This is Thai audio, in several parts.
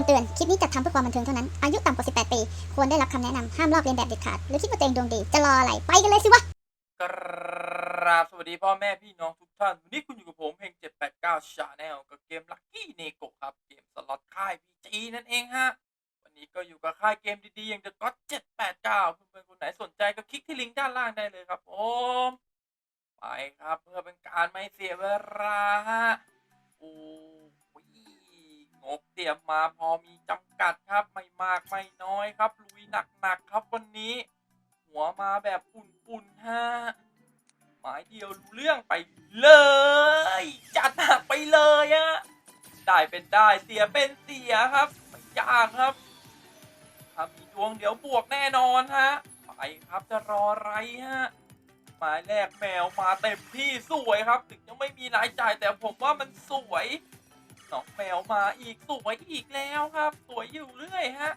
ำเตือน คลิปนี้จัดทำเพื่อความบันเทิงเท่านั้น อายุต่ำกว่า 18 ปี ควรได้รับคำแนะนำห้ามลอกเลียนแบบเด็ดขาด หรือคิดว่าตัวเองดวงดี จะรออะไร ไปกันเลยสิวะ กราบสวัสดีพ่อแม่พี่น้องทุกท่าน วันนี้คุณอยู่กับผมเพลง789 Channel กับเกม Lucky Neko ครับ เกมสล็อตค่าย PG นั่นเองฮะ วันนี้ก็อยู่กับค่ายเกมดีๆ อย่าง The God 789เพื่อนๆคนไหนสนใจก็คลิกที่ลิงก์ด้านล่างได้เลยครับผมไปครับเพื่อเป็นการไม่เสียเวลาฮะโอ้ เตรียมมาพอมีจำกัดครับไม่มากไม่น้อยครับ ลุยหนักๆครับวันนี้ หัวมาแบบอุ่นๆฮะหมายเดียวรู้เรื่องไปเลย จัดหนักไปเลยอะได้เป็นได้เสียเป็นเสียครับไม่ยากครับถ้ามีดวงเดี๋ยวบวกแน่นอนฮะไปครับจะรออะไรฮะหมายแรกแมวมาเต็มที่สวยครับ ถึงยังไม่มีรายจ่ายแต่ผมว่ามันสวย สองแมวมาอีกสวยอีกแล้วครับ สวยอยู่เรื่อยฮะ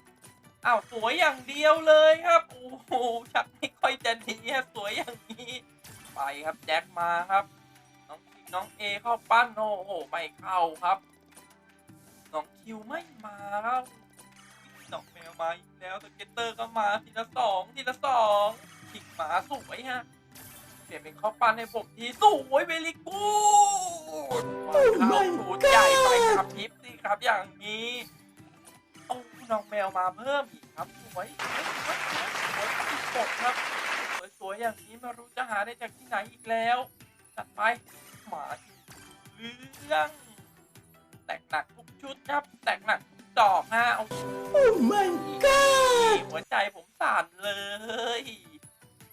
อ้าวสวยอย่างเดียวเลยครับโอ้โหชักไม่ค่อยจะดีฮะสวยอย่างนี้ไปครับแจ็คมาครับ น้องคิงน้องเอเข้าปั้นโอ้โหไม่เข้าครับ น้องคิวไม่มาครับน้องแมวมาอีกแล้วสเก็ตเตอร์ก็มาทีละสองทีละสองขิงหมาสวยฮะเปลี่ยนเป็นเข้าปั้นให้ผมทีสวยเวลิกู เข้าสูตรใหญ่ไปครับทิปสิครับอย่างนี้โอ้น้องแมวมาเพิ่มอีกครับสวยสวยครับสวยอีกกดครับสวยๆอย่างนี้ไม่รู้จะหาได้จากที่ไหนอีกแล้วจัดไปหมาอีกเรื่องแตกหนักทุกชุดครับ แตกหนักทุกดอกฮะโอ้โห Oh my god! หัวใจผมสั่นเลย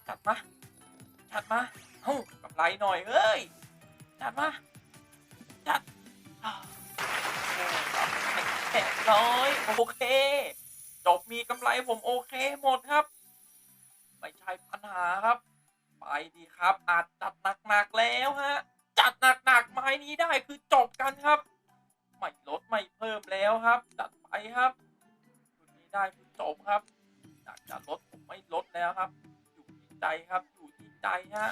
จัดมาจัดมาเอ้ากำไรหน่อยเอ้ยจัดมา จัดอ้าวโอ้ครับแปดร้อยโอเค จบมีกำไรผมโอเคหมดครับ ไม่ใช่ปัญหาครับ ไปดีครับ อาจจัดหนักๆแล้วฮะ จัดหนักๆไม้นี้ได้คือจบกันครับ ไม่ลดไม่เพิ่มแล้วครับ จัดไปครับจุดนี้ได้คือจบครับอยากจะลดผมไม่ลดแล้วครับ อยู่ที่ใจครับ อยู่ที่ใจฮะ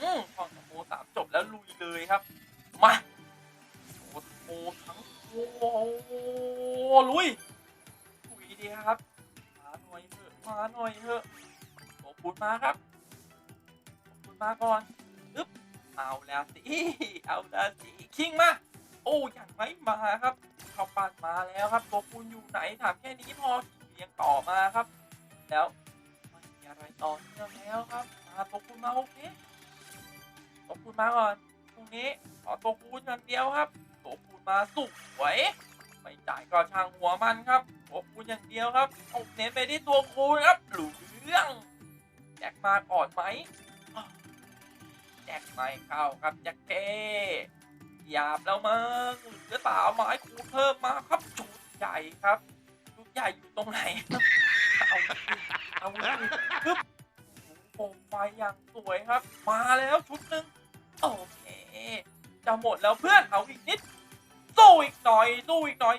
อืมพอส ครับ มาหน่อยเถอะ มาหน่อยเถอะขอบคุณมาครับขอบคุณมาก่อนอึ๊บเอาแล้วสิ เอาแล้วสิ คิงมา โอ้ยังไม่มาครับเขาปานมาแล้วครับตัวคุณอยู่ไหนถามแค่นี้พอเรียงต่อมาครับ แล้วไม่มีอะไรต่อเนื่องแล้วครับ มาตัวคุณมาโอเคตัวคุณมาก่อนตรงนี้ขอตัวคุณอย่างเดียวครับตัวคุณมาสุกไว้ ไม่จ่ายก็ช่างหัวมันครับตัวคุณอย่างเดียวครับเอาเน้นไปที่ตัวคุณครับหลุเรื่องแจ็คมาก่อนไหมแจ็คไม่เข้าครับแจ็คเกหยาบแล้วมั้งเหลือสาวไม้คูเพิ่มมาครับชุดใหญ่ครับชุดใหญ่อยู่ตรงไหนเอาเอาปึ๊บโหโคมไฟอย่างสวยครับ มาแล้วชุดหนึ่งโอเคจะหมดแล้วเพื่อนเอาอีกนิด สู้อีกหน่อย สู้อีกหน่อย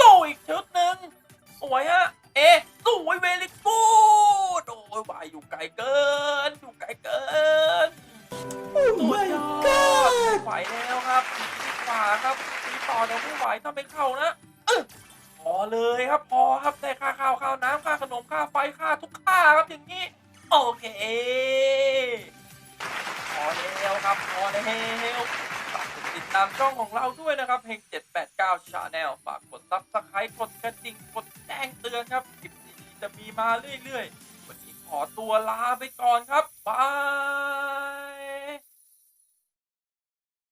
สู้อีกชุดหนึ่งสวยฮะ เอะสู้ไว้เวลิกูดโอ้ยวายอยู่ไกลเกิน อยู่ไกลเกิน Oh สุด my ยอด god! ไม่ไหวแล้วครับดีกว่าครับตีต่อเดี๋ยวไม่ไหวถ้าไม่เข้านะเออพอเลยครับพอครับได้ค่าข้าวค่าน้ำค่าขนมค่าไฟค่าทุกค่าครับอย่างนี้ โอเคพอแล้วครับพอแล้วฝากกด ติดตามช่องของเราด้วยนะครับเพลง789 Channel ฝากกดซับสไครต์กดกระดิ่งกดแจ้งเตือนครับคลิปดีๆจะมีมาเรื่อยๆ วันนี้ขอตัวลาไปก่อนครับบาย